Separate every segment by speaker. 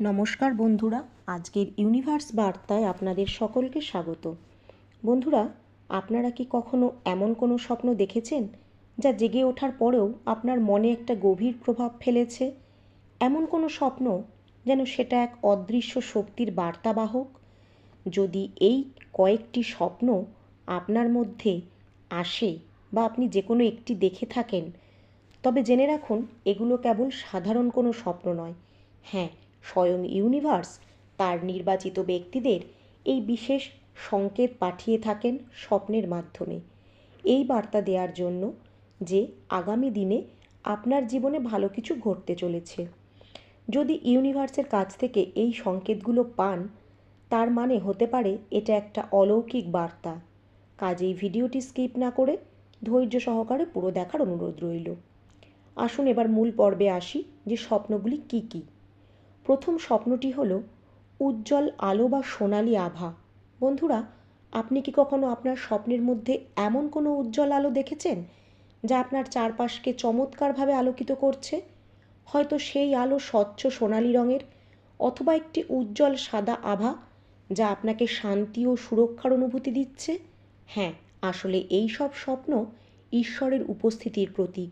Speaker 1: নমস্কার বন্ধুরা, আজকের ইউনিভার্স বার্তায় আপনাদের সকলকে স্বাগত। বন্ধুরা, আপনারা কি কখনো এমন কোনো স্বপ্ন দেখেছেন যা জেগে ওঠার পরেও আপনার মনে একটা গভীর প্রভাব ফেলেছে? এমন কোনো স্বপ্ন যেন সেটা এক অদৃশ্য শক্তির বার্তাবাহক? যদি এই কয়েকটি স্বপ্ন আপনার মধ্যে আসে বা আপনি যে কোনো একটি দেখে থাকেন, তবে জেনে রাখুন, এগুলো কেবল সাধারণ কোনো স্বপ্ন নয়। হ্যাঁ স্বয়ং ইউনিভার্স, তার নির্বাচিত ব্যক্তিদের এই বিশেষ সংকেত পাঠিয়ে থাকেন স্বপ্নের মাধ্যমে। এই বার্তা দেওয়ার জন্য যে আগামী দিনে আপনার জীবনে ভালো কিছু ঘটতে চলেছে। যদি ইউনিভার্সের কাছ থেকে এই সংকেতগুলো পান, তার মানে হতে পারে এটা একটা অলৌকিক বার্তা। কাজেই ভিডিওটি স্কিপ না করে ধৈর্য সহকারে পুরো দেখার অনুরোধ রইল। আসুন এবার মূল পর্বে আসি যে স্বপ্নগুলি কী কী। প্রথম স্বপ্নটি হলো, উজ্জ্বল আলো বা সোনালি আভা। বন্ধুরা, আপনি কি কখনো আপনার স্বপ্নের মধ্যে এমন কোনো উজ্জ্বল আলো দেখেছেন, যা আপনার চারপাশকে চমৎকারভাবে আলোকিত করছে? হয়তো সেই আলো স্বচ্ছ সোনালি রঙের, অথবা একটি উজ্জ্বল সাদা আভা, যা আপনাকে শান্তি ও সুরক্ষার অনুভূতি দিচ্ছে? হ্যাঁ আসলে এই সব স্বপ্ন ঈশ্বরের উপস্থিতির প্রতীক।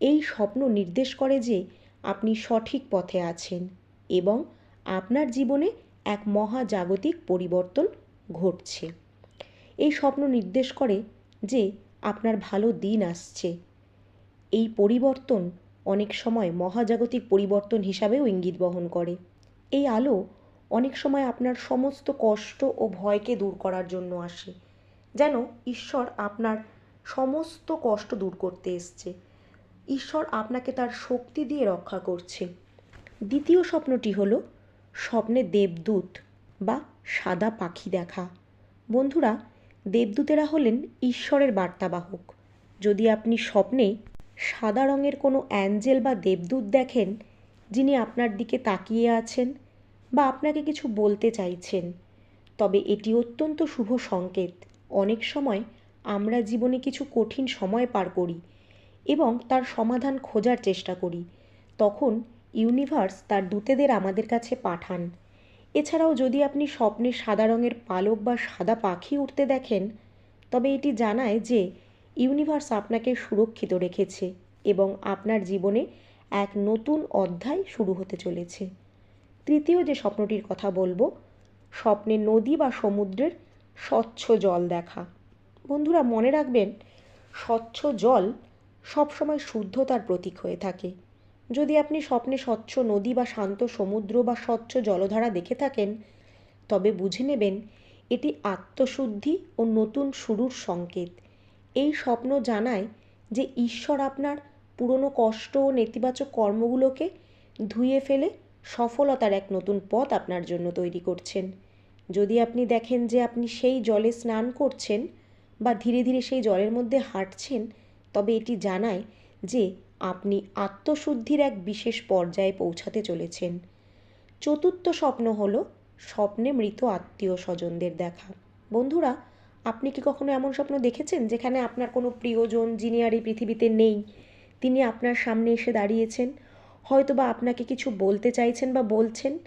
Speaker 1: এই স্বপ্ন নির্দেশ করে যে আপনি সঠিক পথে আছেন। এবং আপনার জীবনে এক মহাজাগতিক পরিবর্তন ঘটছে। এই স্বপ্ন নির্দেশ করে যে আপনার ভালো দিন আসছে। এই পরিবর্তন অনেক সময় মহাজাগতিক পরিবর্তন হিসাবেও ইঙ্গিত বহন করে। এই আলো অনেক সময় আপনার সমস্ত কষ্ট ও ভয়কে দূর করার জন্য আসে, যেন ঈশ্বর আপনার সমস্ত কষ্ট দূর করতে এসছে। ঈশ্বর আপনাকে তার শক্তি দিয়ে রক্ষা করছে। দ্বিতীয় স্বপ্নটি হলো স্বপ্নে দেবদূত বা সাদা পাখি দেখা। বন্ধুরা, দেবদূতেরা হলেন ঈশ্বরের বার্তাবাহক। যদি আপনি স্বপ্নে সাদা রঙের কোনো অ্যাঞ্জেল বা দেবদূত দেখেন, যিনি আপনার দিকে তাকিয়ে আছেন বা আপনাকে কিছু বলতে চাইছেন, তবে এটি অত্যন্ত শুভ সংকেত। অনেক সময় আমরা জীবনে কিছু কঠিন সময় পার করি এবং তার সমাধান খোঁজার চেষ্টা করি। তখন ইউনিভার্স তার দূতেদের আমাদের কাছে পাঠান। এছাড়াও যদি আপনি স্বপ্নে সাদা রঙের পালক বা সাদা পাখি উঠতে দেখেন, তবে এটি জানায় যে ইউনিভার্স আপনাকে সুরক্ষিত রেখেছে এবং আপনার জীবনে এক নতুন অধ্যায় শুরু হতে চলেছে। তৃতীয় যে স্বপ্নটির কথা বলব, স্বপ্নে নদী বা সমুদ্রের স্বচ্ছ জল দেখা। বন্ধুরা, মনে রাখবেন, স্বচ্ছ জল সবসময় শুদ্ধতার প্রতীক হয়ে থাকে। যদি আপনি স্বপ্নে স্বচ্ছ নদী বা শান্ত সমুদ্র বা স্বচ্ছ জলধারা দেখে থাকেন, তবে বুঝে নেবেন এটি আত্মশুদ্ধি ও নতুন শুরুর সংকেত। এই স্বপ্ন জানায় যে ঈশ্বর আপনার পুরনো কষ্ট ও নেতিবাচক কর্মগুলোকে ধুয়ে ফেলে সফলতার এক নতুন পথ আপনার জন্য তৈরি করছেন। যদি আপনি দেখেন যে আপনি সেই জলে স্নান করছেন বা ধীরে ধীরে সেই জলের মধ্যে হাঁটছেন, তবে এটি জানায় যে আপনি আত্মশুদ্ধির এক বিশেষ পর্যায়ে পৌঁছাতে চলেছেন। চতুর্থ স্বপ্ন হল স্বপ্নে মৃত আত্মীয় স্বজনদের দেখা। বন্ধুরা, আপনি কি কখনো এমন স্বপ্ন দেখেছেন যেখানে আপনার কোনো প্রিয়জন যিনি আর এই পৃথিবীতে নেই, তিনি আপনার সামনে এসে দাঁড়িয়েছেন? হয়তো বা আপনাকে কিছু বলতে চাইছেন বা বলছেন,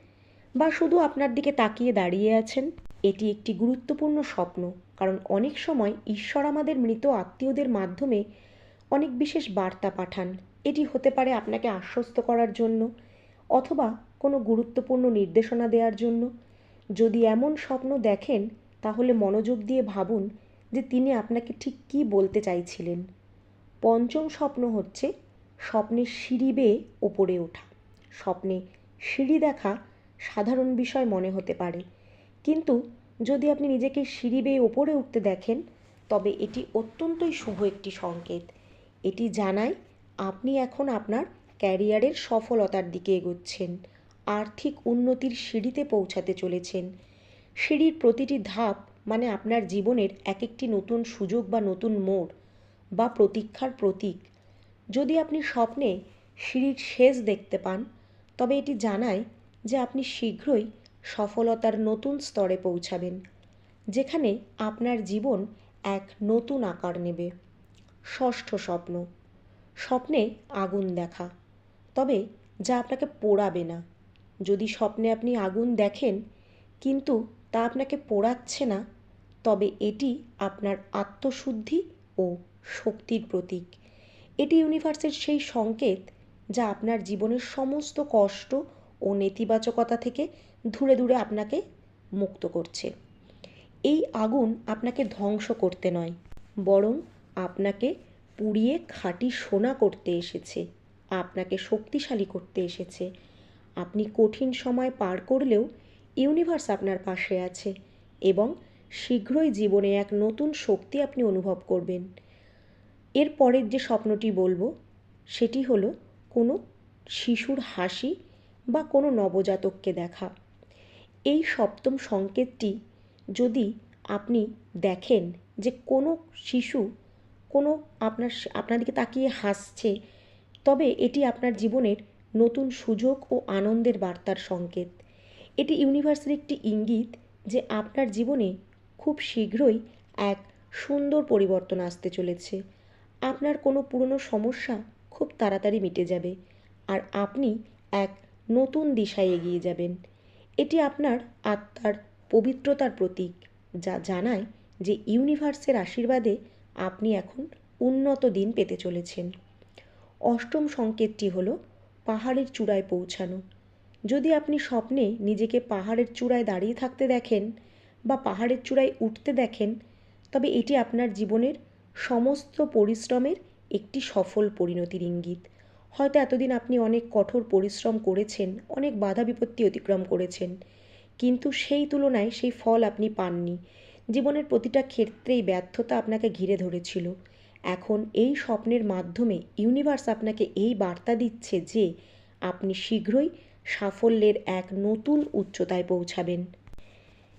Speaker 1: বা শুধু আপনার দিকে তাকিয়ে দাঁড়িয়ে আছেন? এটি একটি গুরুত্বপূর্ণ স্বপ্ন, কারণ অনেক সময় ঈশ্বর আমাদের মৃত আত্মীয়দের মাধ্যমে অনেক বিশেষ বার্তা পাঠান। এটি হতে পারে আপনাকে আশ্বস্ত করার জন্য অথবা কোনো গুরুত্বপূর্ণ নির্দেশনা দেওয়ার জন্য। যদি এমন স্বপ্ন দেখেন, তাহলে মনোযোগ দিয়ে ভাবুন যে তিনি আপনাকে ঠিক কী বলতে চাইছিলেন। পঞ্চম স্বপ্ন হচ্ছে স্বপ্নে সিঁড়ি বেয়ে ওপরে ওঠা। স্বপ্নে সিঁড়ি দেখা সাধারণ বিষয় মনে হতে পারে। কিন্তু যদি আপনি নিজেকে সিঁড়ি বেয়ে ওপরে উঠতে দেখেন, তবে এটি অত্যন্তই শুভ একটি সংকেত। এটি জানায়, আপনি এখন আপনার ক্যারিয়ারের সফলতার দিকে এগোচ্ছেন, আর্থিক উন্নতির সিঁড়িতে পৌঁছাতে চলেছেন। সিঁড়ির প্রতিটি ধাপ মানে আপনার জীবনের এক একটি নতুন সুযোগ বা নতুন মোড় বা প্রতীক্ষার প্রতীক। যদি আপনি স্বপ্নে সিঁড়ির শেষ দেখতে পান, তবে এটি জানায় যে আপনি শীঘ্রই সফলতার নতুন স্তরে পৌঁছাবেন, যেখানে আপনার জীবন এক নতুন আকার নেবে। ষষ্ঠ স্বপ্ন। স্বপ্নে আগুন দেখা। তবে যা আপনাকে পোড়াবে না। যদি স্বপ্নে আপনি আগুন দেখেন, কিন্তু তা আপনাকে পোড়াচ্ছে না, তবে এটি আপনার আত্মশুদ্ধি ও শক্তির প্রতীক। এটি ইউনিভার্সের সেই সংকেত যা আপনার জীবনের সমস্ত কষ্ট ও নেতিবাচকতা থেকে দূরে দূরে আপনাকে মুক্ত করছে। এই আগুন আপনাকে ধ্বংস করতে নয়, বরং আপনাকে পুড়িয়ে খাঁটি সোনা করতে এসেছে, আপনাকে শক্তিশালী করতে এসেছে। আপনি কঠিন সময় পার করলেও ইউনিভার্স আপনার পাশে আছে এবং শীঘ্রই জীবনে এক নতুন শক্তি আপনি অনুভব করবেন। এর পরের যে স্বপ্নটি বলব, সেটি হলো কোনো শিশুর হাসি বা কোনো নবজাতককে দেখা। এই সপ্তম সংকেতটি যদি আপনি দেখেন যে কোনো শিশু কোনো আপনার আপনার দিকে তাকিয়ে হাসছে, তবে এটি আপনার জীবনের নতুন সুযোগ ও আনন্দের বার্তার সংকেত। এটি ইউনিভার্সের একটি ইঙ্গিত যে আপনার জীবনে খুব শীঘ্রই এক সুন্দর পরিবর্তন আসতে চলেছে। আপনার কোনো পুরনো সমস্যা খুব তাড়াতাড়ি মিটে যাবে, আর আপনি এক নতুন দিশায় এগিয়ে যাবেন। এটি আপনার আত্মার পবিত্রতার প্রতীক, যা জানায় যে ইউনিভার্সের আশীর্বাদে আপনি এখন উন্নত দিন পেতে চলেছেন। অষ্টম সংকেতটি হল পাহাড়ের চূড়ায় পৌঁছানো। যদি আপনি স্বপ্নে নিজেকে পাহাড়ের চূড়ায় দাঁড়িয়ে থাকতে দেখেন বা পাহাড়ের চূড়ায় উঠতে দেখেন, তবে এটি আপনার জীবনের সমস্ত পরিশ্রমের একটি সফল পরিণতির ইঙ্গিত। হয়তো এতদিন আপনি অনেক কঠোর পরিশ্রম করেছেন, অনেক বাধা বিপত্তি অতিক্রম করেছেন, কিন্তু সেই তুলনায় সেই ফল আপনি পাননি। জীবনের প্রতিটা ক্ষেত্রেই ব্যর্থতা আপনাকে ঘিরে ধরেছিল। এখন এই স্বপ্নের মাধ্যমে ইউনিভার্স আপনাকে এই বার্তা দিচ্ছে যে আপনি শীঘ্রই সাফল্যের এক নতুন উচ্চতায় পৌঁছাবেন।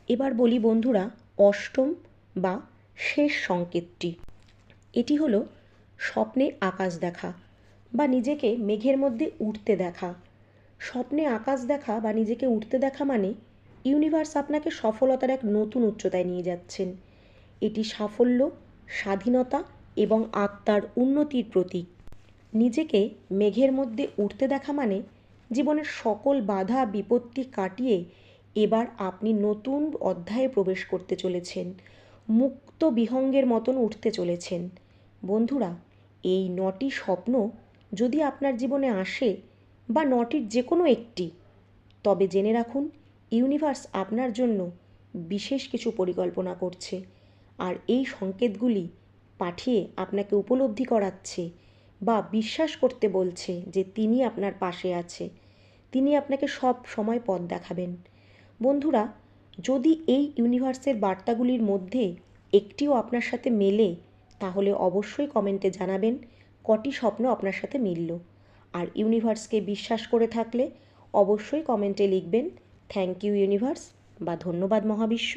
Speaker 1: এবার বলি বন্ধুরা, অষ্টম বা শেষ সংকেতটি। এটি হলো স্বপ্নে আকাশ দেখা বা নিজেকে মেঘের মধ্যে উঠতে দেখা। স্বপ্নে আকাশ দেখা বা নিজেকে উঠতে দেখা মানে ইউনিভার্স আপনাকে সফলতার এক নতুন উচ্চতায় নিয়ে যাচ্ছেন। এটি সাফল্য, স্বাধীনতা এবং আত্মার উন্নতির প্রতীক। নিজেকে মেঘের মধ্যে উঠতে দেখা মানে জীবনের সকল বাধা, বিপত্তি কাটিয়ে এবার আপনি নতুন অধ্যায়ে প্রবেশ করতে চলেছেন, মুক্ত বিহঙ্গের মতন উঠতে চলেছেন। বন্ধুরা, এই নটি স্বপ্ন যদি আপনার জীবনে আসে বা নটির যে কোনো একটি, তবে জেনে রাখুন ইউনিভার্স আপনার জন্য বিশেষ কিছু পরিকল্পনা করছে আর এই সংকেতগুলি পাঠিয়ে আপনাকে উপলব্ধি করাচ্ছে বা বিশ্বাস করতে বলছে যে তিনি আপনার পাশে আছে। তিনি আপনাকে সব সময় পথ দেখাবেন। বন্ধুরা, যদি এই ইউনিভার্সের বার্তাগুলির মধ্যে একটিও আপনার সাথে মেলে, তাহলে অবশ্যই কমেন্টে জানাবেন কটি স্বপ্ন আপনার সাথে মিলল। আর ইউনিভার্সকে বিশ্বাস করে থাকলে অবশ্যই কমেন্টে লিখবেন থ্যাংক ইউ ইউনিভার্স বা ধন্যবাদ মহাবিশ্ব।